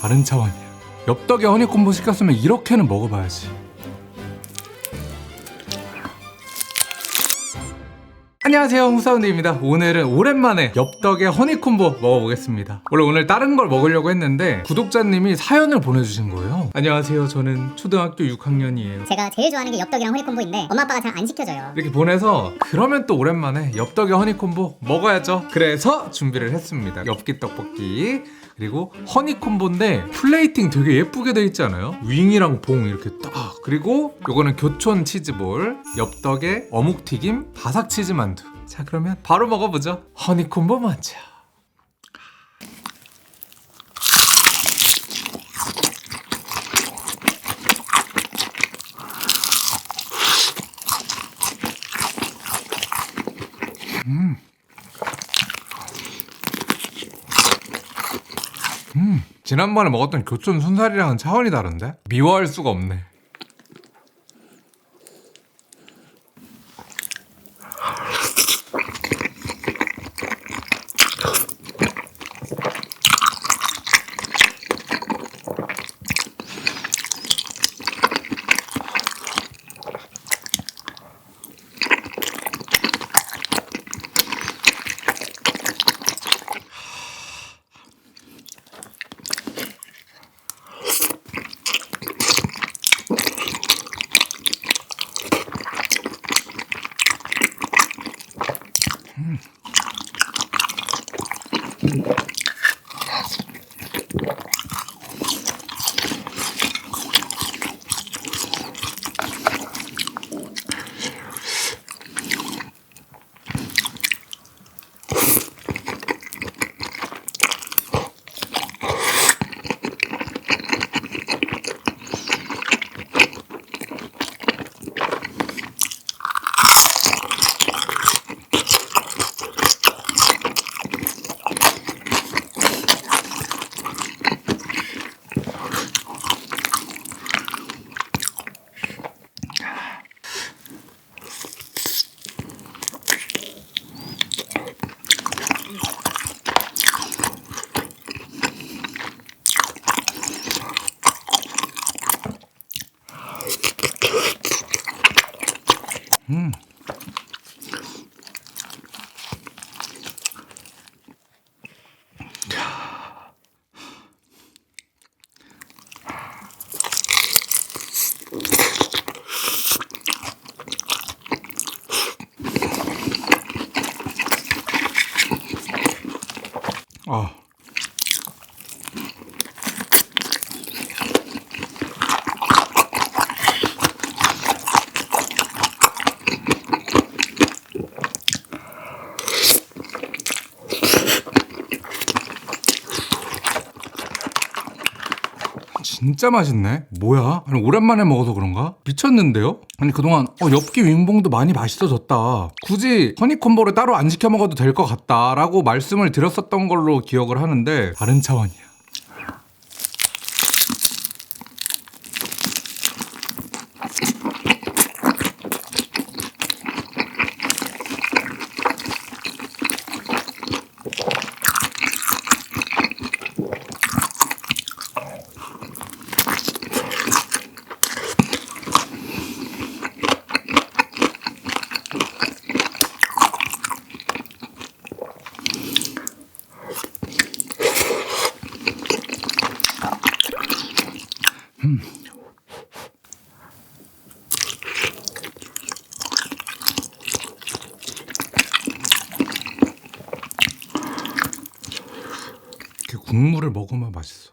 다른 차원이야. 엽떡에 허니콤보 시켰으면 이렇게는 먹어봐야지. 안녕하세요. 홍사운드입니다. 오늘은 오랜만에 엽떡에 허니콤보 먹어보겠습니다. 원래 오늘 다른 걸 먹으려고 했는데 구독자님이 사연을 보내주신 거예요. 안녕하세요. 저는 초등학교 6학년이에요. 제가 제일 좋아하는 게 엽떡이랑 허니콤보인데 엄마 아빠가 잘 안 시켜줘요. 이렇게 보내서 그러면 또 오랜만에 엽떡에 허니콤보 먹어야죠. 그래서 준비를 했습니다. 엽기 떡볶이 그리고 허니콤보인데 플레이팅 되게 예쁘게 돼 있지 않아요? 윙이랑 봉 이렇게 딱. 그리고 요거는 교촌 치즈볼 엽떡에 어묵튀김 바삭 치즈 만두. 자 그러면 바로 먹어보죠. 허니콤보 먼저 지난번에 먹었던 교촌 순살이랑은 차원이 다른데? 미워할 수가 없네. 아. 진짜 맛있네. 뭐야? 아니 오랜만에 먹어서 그런가? 미쳤는데요? 아니 그동안 어, 엽기 윙봉도 많이 맛있어졌다. 굳이 허니콤보를 따로 안 시켜 먹어도 될 것 같다라고 말씀을 드렸었던 걸로 기억을 하는데 다른 차원이야. 이렇게 국물을 먹으면 맛있어.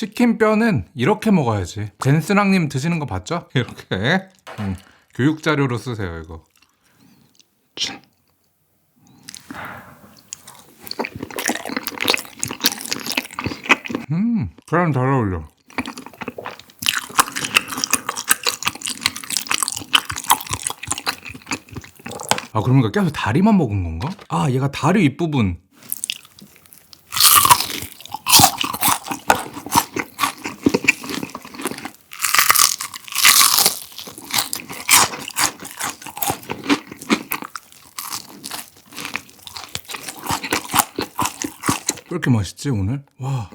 치킨 뼈는 이렇게 먹어야지. 젠스랑님 드시는 거 봤죠? 이렇게 음, 교육 자료로 쓰세요 이거. 음, 그냥 잘 어울려. 아 그러니까 계속 다리만 먹은 건가? 아 얘가 다리 윗부분 왜 이렇게 맛있지 오늘? 와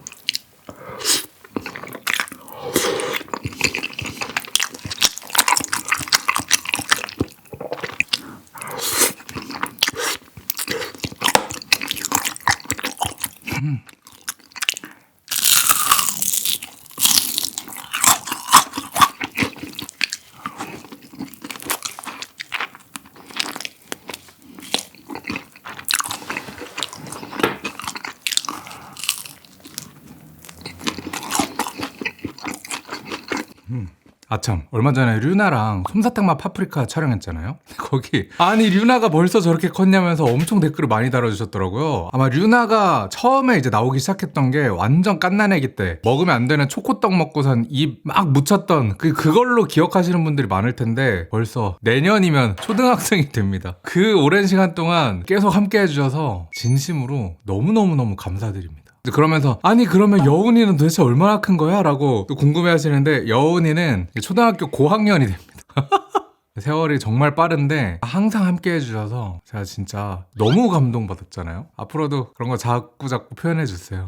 아참. 얼마 전에 류나랑 솜사탕 맛 파프리카 촬영했잖아요? 거기 아니 류나가 벌써 저렇게 컸냐면서 엄청 댓글을 많이 달아주셨더라고요. 아마 류나가 처음에 이제 나오기 시작했던 게 완전 깐난애기 때 먹으면 안 되는 초코떡 먹고선 입 막 묻혔던 그 그걸로 기억하시는 분들이 많을 텐데 벌써 내년이면 초등학생이 됩니다. 그 오랜 시간 동안 계속 함께 해주셔서 진심으로 너무너무너무 감사드립니다 그러면서 아니 그러면 여운이는 도대체 얼마나 큰 거야? 라고 또 궁금해 하시는데 여운이는 초등학교 고학년이 됩니다. 세월이 정말 빠른데 항상 함께 해주셔서 제가 진짜 너무 감동받았잖아요. 앞으로도 그런 거 자꾸 자꾸 표현해 주세요.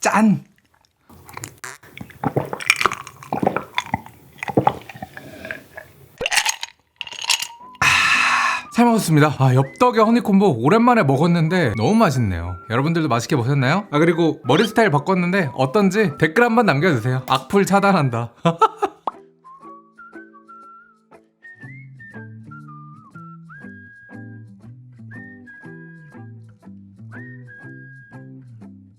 짠! 아, 잘 먹었습니다. 아, 엽떡의 허니콤보 오랜만에 먹었는데 너무 맛있네요. 여러분들도 맛있게 보셨나요? 아, 그리고 머리 스타일 바꿨는데 어떤지 댓글 한번 남겨주세요. 악플 차단한다.